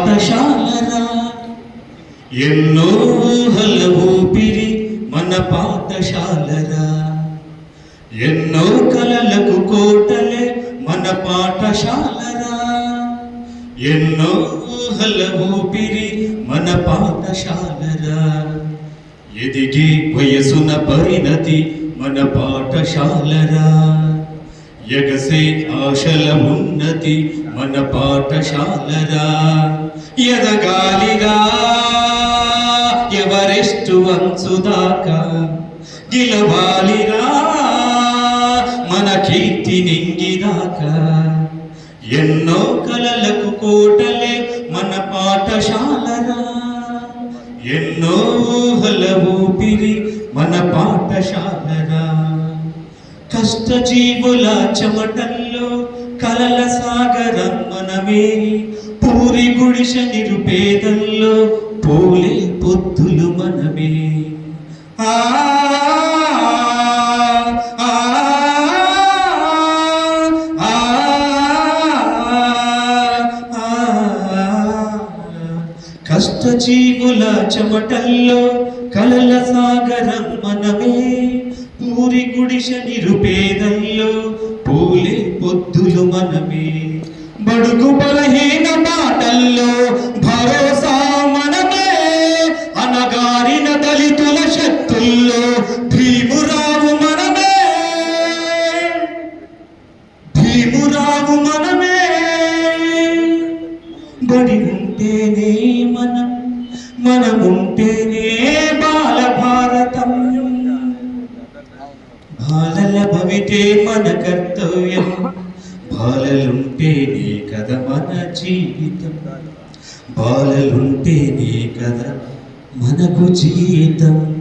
పాఠశాలరా. ఎన్నో ఊహల ఊపిరి మన పాఠశాలరా. ఎన్నో కలలకు కోటలే మన పాఠశాలరా. ఎన్నో ఊహల ఊపిరి మన పాఠశాలరా. ఎదిగి వయసున పరిణతి మన పాఠశాలరా. ఎగసే ఆశల ఉన్నతి మన పాఠశాలరా ఎదగాలిగా ఎవరెస్టు అంచుదాకా గెలవాలిరా మన కీర్తి నింగిదాకా? ఎన్నో కలలకు కోటలే మన పాఠశాలరా. ఎన్నో ఊహల ఊపిరి మన పాఠశాలరా. కష్టజీవుల చెమటల్లో కలల సాగరం మనమే పూరి గుడిష నిరుపేదల్లో పోలే పొత్తులు మనమే ఆ ఆ, ఆ. కష్టజీవుల చెమటల్లో కలల సాగరం మనమే పూరి గుడిస నిరుపేదల్లో పూలే పొద్దులు మనమే. బడుగు బలహీన మాటల్లో భరోసా మనమే. అనగారిన దళితుల శక్తుల్లో భీమురావు మనమే. భీమురావు మనమే. బడి ఉంటేనే మనం మనముంటేనే బాలలభవితే మన కర్తవ్యం. బాలలుంటేనే కదా మన జీవితం. బాలలుంటేనే కదా మనకు జీవితం.